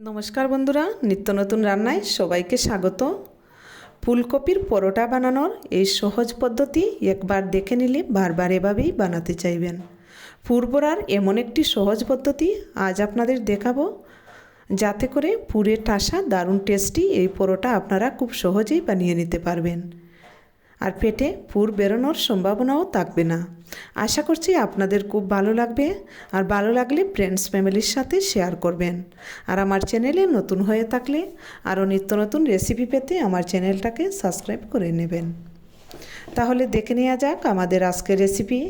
নমস্কার বন্ধুরা, নিত্য নতুন রান্নায় সবাইকে স্বাগত। ফুলকপির পরোটা বানানোর এই সহজ পদ্ধতি একবার দেখে নিলে বারবার এভাবেই বানাতে চাইবেন। পূর্বরার এমন একটি সহজ পদ্ধতি আজ আপনাদের দেখাবো। যাতে করে পুরে ঠাসা দারুণ টেস্টি এই পরোটা আপনারা খুব সহজেই বানিয়ে নিতে পারবেন। আর পেটে পুর বেরোনোর সম্ভাবনাও থাকবে না। আশা করছি আপনাদের খুব ভালো লাগবে। আর ভালো লাগলে ফ্রেন্ডস ফ্যামিলির সাথে শেয়ার করবেন। আর আমার চ্যানেলে নতুন হয়ে থাকলে আরও নিত্য নতুন রেসিপি পেতে আমার চ্যানেলটাকে সাবস্ক্রাইব করে নেবেন। তাহলে দেখে নেওয়া যাক আমাদের আজকের রেসিপি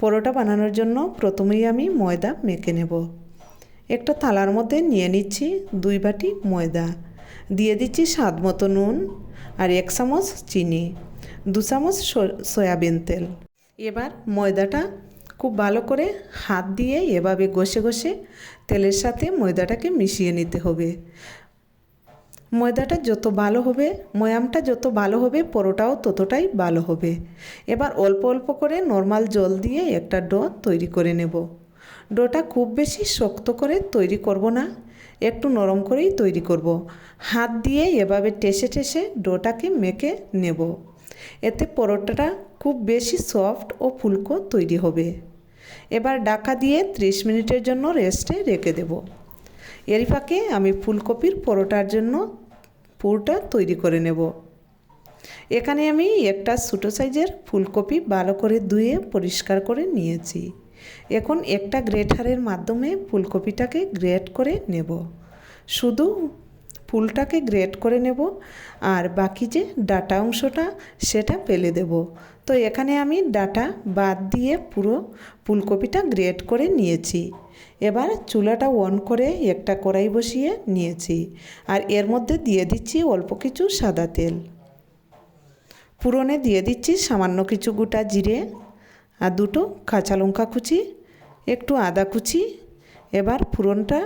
পরোটা বানানোর জন্য প্রথমেই আমি ময়দা মেখে নেব। একটা থালার মধ্যে নিয়ে নিচ্ছি দুই বাটি ময়দা। দিয়ে দিচ্ছি স্বাদ মতো নুন আর এক চামচ চিনি। দু চামচ সয়াবিন তেল। এবার ময়দাটা খুব ভালো করে হাত দিয়ে এভাবে ঘষে ঘষে তেলের সাথে ময়দাটাকে মিশিয়ে নিতে হবে। ময়দাটা যত ভালো হবে, ময়ামটা যত ভালো হবে, পরোটাও ততটাই ভালো হবে। এবার অল্প অল্প করে নর্মাল জল দিয়ে একটা ডো তৈরি করে নেব। ডোটা খুব বেশি শক্ত করে তৈরি করব না, একটু নরম করেই তৈরি করব। হাত দিয়ে এভাবে টেসে টেসে ডোটাকে মেখে নেব। এতে পরোটাটা খুব বেশি সফট ও ফুলকো তৈরি হবে। এবার ডাকা দিয়ে 30 মিনিটের জন্য রেস্টে রেখে দেব। এর ফাঁকে আমি ফুলকপির পরোটার জন্য পুরটা তৈরি করে নেব। এখানে আমি একটা ছোটো সাইজের ফুলকপি ভালো করে ধুয়ে পরিষ্কার করে নিয়েছি। এখন একটা গ্রেটারের মাধ্যমে ফুলকপিটাকে গ্রেট করে নেব। শুধু ফুলটাকে গ্রেট করে নেব আর বাকি যে ডাটা অংশটা, সেটা ফেলে দেব। তো এখানে আমি ডাটা বাদ দিয়ে পুরো ফুলকপিটা গ্রেট করে নিয়েছি। এবার চুলাটা অন করে একটা কড়াই বসিয়ে নিয়েছি আর এর মধ্যে দিয়ে দিচ্ছি অল্প কিছু সাদা তেল। পুরনে দিয়ে দিচ্ছি সামান্য কিছু গোটা জিরে আর দুটো কাঁচা লঙ্কা কুচি, একটু আদা কুচি। এবার ফুরনটা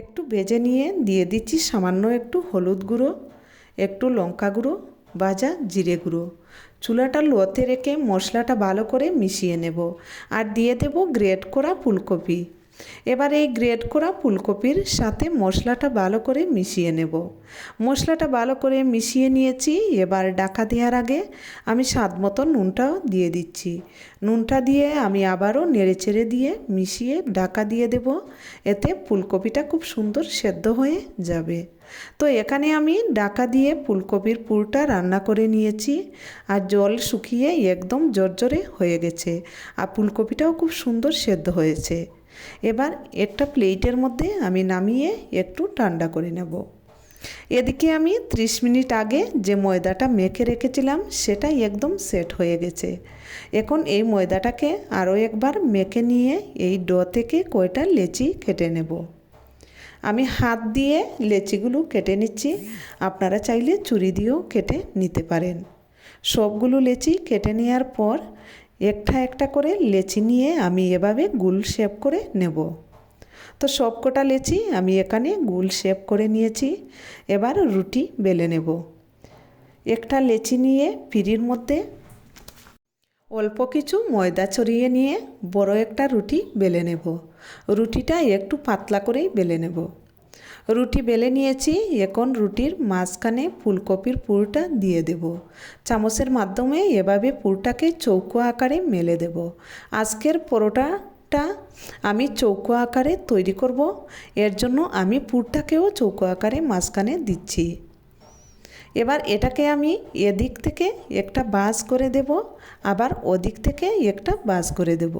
একটু ভেজে নিয়ে দিয়ে দিচ্ছি সামান্য একটু হলুদ গুঁড়ো, একটু লঙ্কা গুঁড়ো বাজা জিরে গুঁড়ো। চুলাটা লোতে রেখে মশলাটা ভালো করে মিশিয়ে নেব। আর দিয়ে দেব গ্রেট করা ফুলকপি। এবার এই গ্রেট করা ফুলকপির সাথে মশলাটা ভালো করে মিশিয়ে নেব। মশলাটা ভালো করে মিশিয়ে নিয়েছি, এবার ডাকা দেওয়ার আগে আমি স্বাদ মতো নুনটাও দিয়ে দিচ্ছি। নুনটা দিয়ে আমি আবারও নেড়ে চেড়ে দিয়ে মিশিয়ে ডাকা দিয়ে দেব, এতে ফুলকপিটা খুব সুন্দর সেদ্ধ হয়ে যাবে। তো এখানে আমি ডাকা দিয়ে ফুলকপির পুরটা রান্না করে নিয়েছি, আর জল শুকিয়ে একদম জর্জরে হয়ে গেছে, আর ফুলকপিটাও খুব সুন্দর সেদ্ধ হয়েছে। এবার একটা প্লেটের মধ্যে আমি নামিয়ে একটু ঠান্ডা করে নেব। এদিকে আমি 30 মিনিট আগে যে ময়দাটা মেখে রেখেছিলাম, সেটাই একদম সেট হয়ে গেছে। এখন এই ময়দাটাকে আরও একবার মেখে নিয়ে এই ডো থেকে কয়টা লেচি কেটে নেব। আমি হাত দিয়ে লেচিগুলো কেটে নিচ্ছি। আপনারা চাইলে চুরি দিয়েও কেটে নিতে পারেন। সবগুলো লেচি কেটে নেওয়ার পর একটা একটা করে লেচি নিয়ে আমি এভাবে গুল শেপ করে নেব। তো সব কটা লেচি আমি এখানে গুল শেপ করে নিয়েছি। এবার রুটি বেলে নেব। একটা লেচি নিয়ে পিড়ির মধ্যে অল্প কিছু ময়দা ছড়িয়ে নিয়ে বড় একটা রুটি বেলে নেব। রুটিটা একটু পাতলা করেই বেলে নেব। রুটি বেলে নিয়েছি, এখন রুটির মাঝখানে ফুলকপির পুরটা দিয়ে দেব। চামচের মাধ্যমে এভাবে পুরটাকে চৌকো আকারে মেলে দেব। আজকের পরোটাটা আমি চৌকো আকারে তৈরি করব। এর জন্য আমি পুরটাকেও চৌকো আকারে মাঝখানে দিচ্ছি। এবার এটাকে আমি এদিক থেকে একটা বাস করে দেব, আবার ওদিক থেকে একটা বাস করে দেব।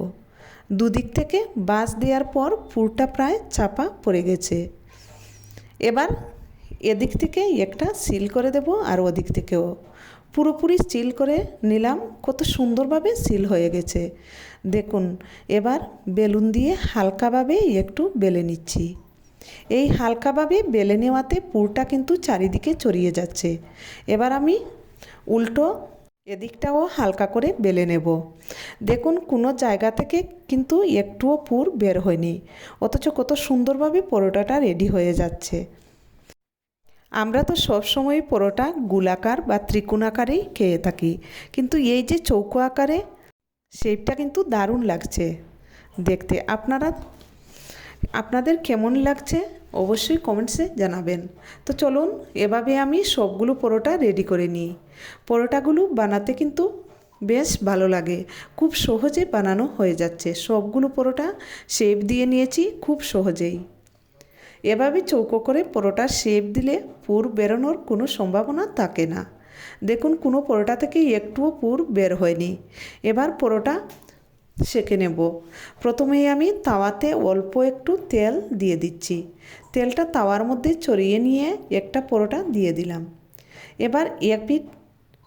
দুদিক থেকে বাস দেওয়ার পর পুরটা প্রায় চাপা পড়ে গেছে। এবার এদিক থেকে একটা সিল করে দেব আর ওদিক থেকেও। পুরোপুরি সিল করে নিলাম, কত সুন্দরভাবে সিল হয়ে গেছে। দেখুন, এবার বেলুন দিয়ে হালকাভাবে একটু বেলে নিচ্ছি। এই হালকাভাবে বেলে নেওয়াতে পুরটা কিন্তু চারিদিকে চড়িয়ে যাচ্ছে। এবার আমি উল্টো এদিকটাও হালকা করে বেলে নেব। দেখুন, কোনো জায়গা থেকে কিন্তু একটুও পুর বের হয়নি। অথচ কত সুন্দরভাবে পরোটাটা রেডি হয়ে যাচ্ছে। আমরা তো সবসময় পরোটা গোলাকার বা ত্রিকোণাকারেই খেয়ে থাকি। কিন্তু এই যে চৌকো আকারে শেপটা কিন্তু দারুণ লাগছে। দেখতে, আপনারা, আপনাদের কেমন লাগছে? অবশ্যই কমেন্টসে জানাবেন। তো চলুন, এভাবে আমি সবগুলো পরোটা রেডি করে নিই। পরোটাগুলো বানাতে কিন্তু বেশ ভালো লাগে। খুব সহজে বানানো হয়ে যাচ্ছে। সবগুলো পরোটা শেপ দিয়ে নিয়েছি খুব সহজেই। এভাবে চৌকো করে পরোটার শেপ দিলে পুর বেরোনোর কোনো সম্ভাবনা থাকে না। দেখুন, কোনো পরোটা থেকে একটুও পুর বের হয়নি। এবার পরোটা সেঁকে নেব। প্রথমেই আমি তাওয়াতে অল্প একটু তেল দিয়ে দিচ্ছি। তেলটা তাওয়ার মধ্যে চড়িয়ে নিয়ে একটা পরোটা দিয়ে দিলাম। এবার এক পিঠ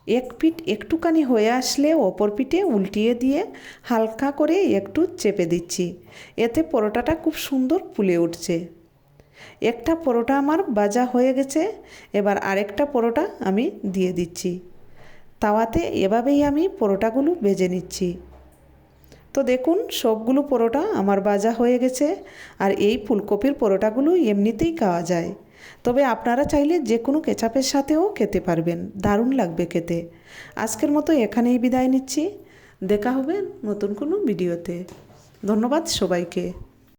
এক পিঠ একটুখানি হয়ে আসলে অপর পিঠে উল্টিয়ে দিয়ে হালকা করে একটু চেপে দিচ্ছি। এতে পরোটাটা খুব সুন্দর ফুলে উঠছে। একটা পরোটা আমার বাজা হয়ে গেছে। এবার আরেকটা পরোটা আমি দিয়ে দিচ্ছি। তাওয়াতে এভাবেই আমি পরোটাগুলো বেজে নিচ্ছি। তো দেখুন, সবগুলো পরোটা আমার বাজা হয়ে গেছে আর এই ফুলকপির পরোটাগুলো এমনিতেই খাওয়া যায়। তবে আপনারা চাইলে যে কোনো কেচাপের সাথেও খেতে পারবেন, দারুণ লাগবে খেতে। আজকের মতো এখানেই বিদায় নিচ্ছি। দেখা হবে নতুন কোনো ভিডিওতে। ধন্যবাদ সবাইকে।